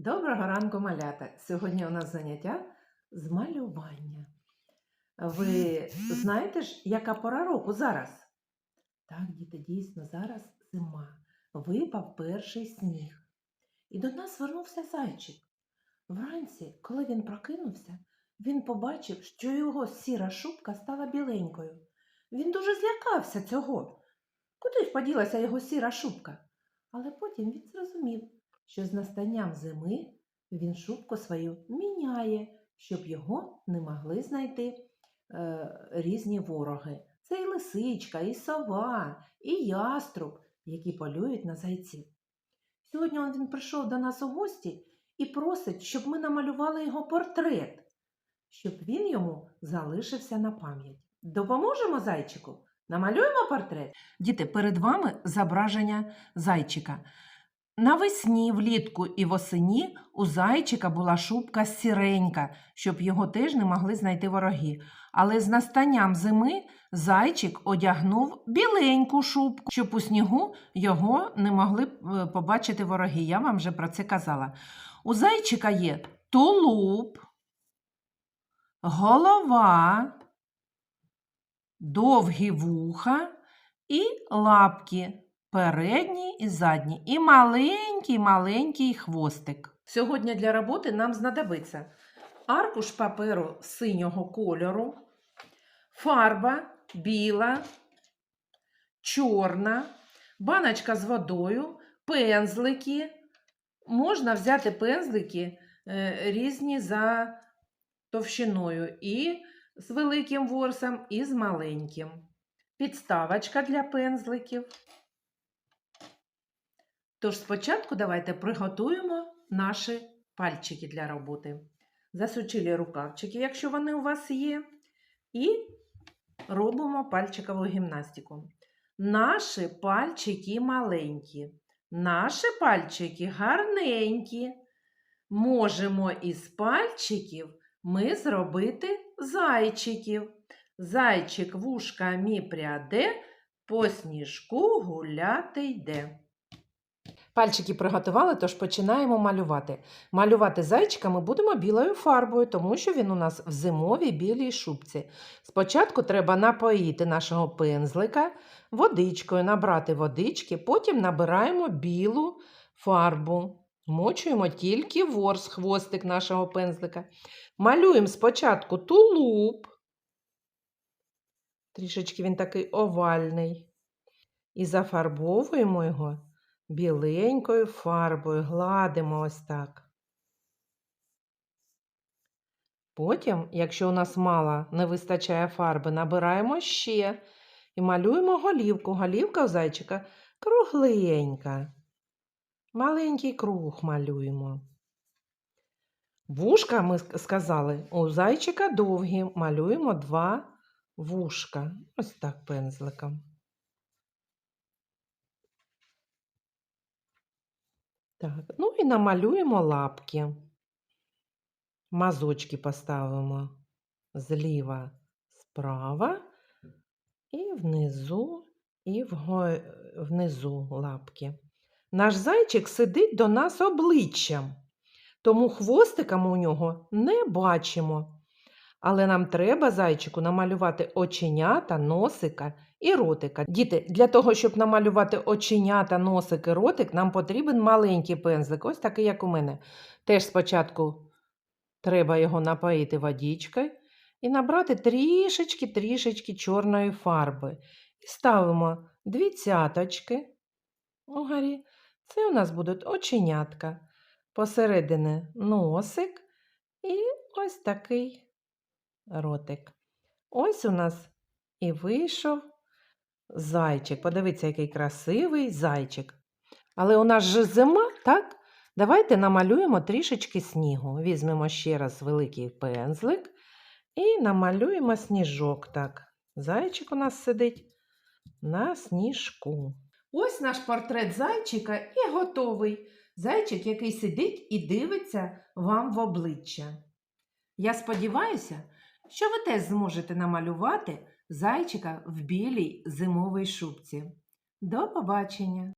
Доброго ранку, малята! Сьогодні у нас заняття з малювання. Ви знаєте ж, яка пора року зараз? Так, діти, дійсно, зараз зима. Випав перший сніг. І до нас вернувся зайчик. Вранці, коли він прокинувся, він побачив, що його сіра шубка стала біленькою. Він дуже злякався цього. Куди ж поділася його сіра шубка? Але потім він зрозумів, що з настанням зими він шубку свою міняє, щоб його не могли знайти е, різні вороги. Це і лисичка, і сова, і яструб, які полюють на зайців. Сьогодні він прийшов до нас у гості і просить, щоб ми намалювали його портрет, щоб він йому залишився на пам'ять. Допоможемо зайчику? Намалюємо портрет? Діти, перед вами зображення зайчика. Навесні, влітку і восені у зайчика була шубка сіренька, щоб його теж не могли знайти вороги. Але з настанням зими зайчик одягнув біленьку шубку, щоб у снігу його не могли е, побачити вороги. Я вам вже про це казала. У зайчика є тулуб, голова, довгі вуха і лапки передній і задній, і маленький-маленький хвостик. Сьогодні для роботи нам знадобиться аркуш паперу синього кольору, фарба біла, чорна, баночка з водою, пензлики. Можна взяти пензлики е, різні за товщиною, і з великим ворсом, і з маленьким. Підставочка для пензликів. Тож спочатку давайте приготуємо наші пальчики для роботи. Засучили рукавчики, якщо вони у вас є, і робимо пальчикову гімнастику. Наші пальчики маленькі, наші пальчики гарненькі. Можемо із пальчиків ми зробити зайчиків. Зайчик вушками пряде, по сніжку гуляти йде. Пальчики приготували, тож починаємо малювати. Малювати зайчика ми будемо білою фарбою, тому що він у нас в зимовій білій шубці. Спочатку треба напоїти нашого пензлика водичкою, набрати водички, потім набираємо білу фарбу. Мочуємо тільки ворс, хвостик нашого пензлика. Малюємо спочатку тулуб. Трішечки він такий овальний. І зафарбовуємо його біленькою фарбою, гладимо ось так. Потім, якщо у нас мало не вистачає фарби, набираємо ще і малюємо голівку. Голівка у зайчика кругленька. Маленький круг малюємо. Вушка, ми сказали, у зайчика довгі. Малюємо два вушка. Ось так пензликом. Так, ну і намалюємо лапки. Мазочки поставимо зліва, справа, і внизу, і вго... внизу лапки. Наш зайчик сидить до нас обличчям, тому хвостиком у нього не бачимо. Але нам треба зайчику намалювати оченята, носика і ротика. Діти, для того, щоб намалювати оченята, носик і ротик, нам потрібен маленький пензлик, ось такий, як у мене. Теж спочатку треба його напоїти водичкою і набрати трішечки-трішечки чорної фарби. І ставимо дві цяточки угорі. Це у нас будуть оченятка. Посередині носик і ось такий ротик. Ось у нас і вийшов зайчик. Подивіться, який красивий зайчик. Але у нас же зима, так? Давайте намалюємо трішечки снігу. Візьмемо ще раз великий пензлик і намалюємо сніжок. Так, зайчик у нас сидить на сніжку. Ось наш портрет зайчика і готовий. Зайчик, який сидить і дивиться вам в обличчя. Я сподіваюся, що ви теж зможете намалювати зайчика в білій зимовій шубці. До побачення!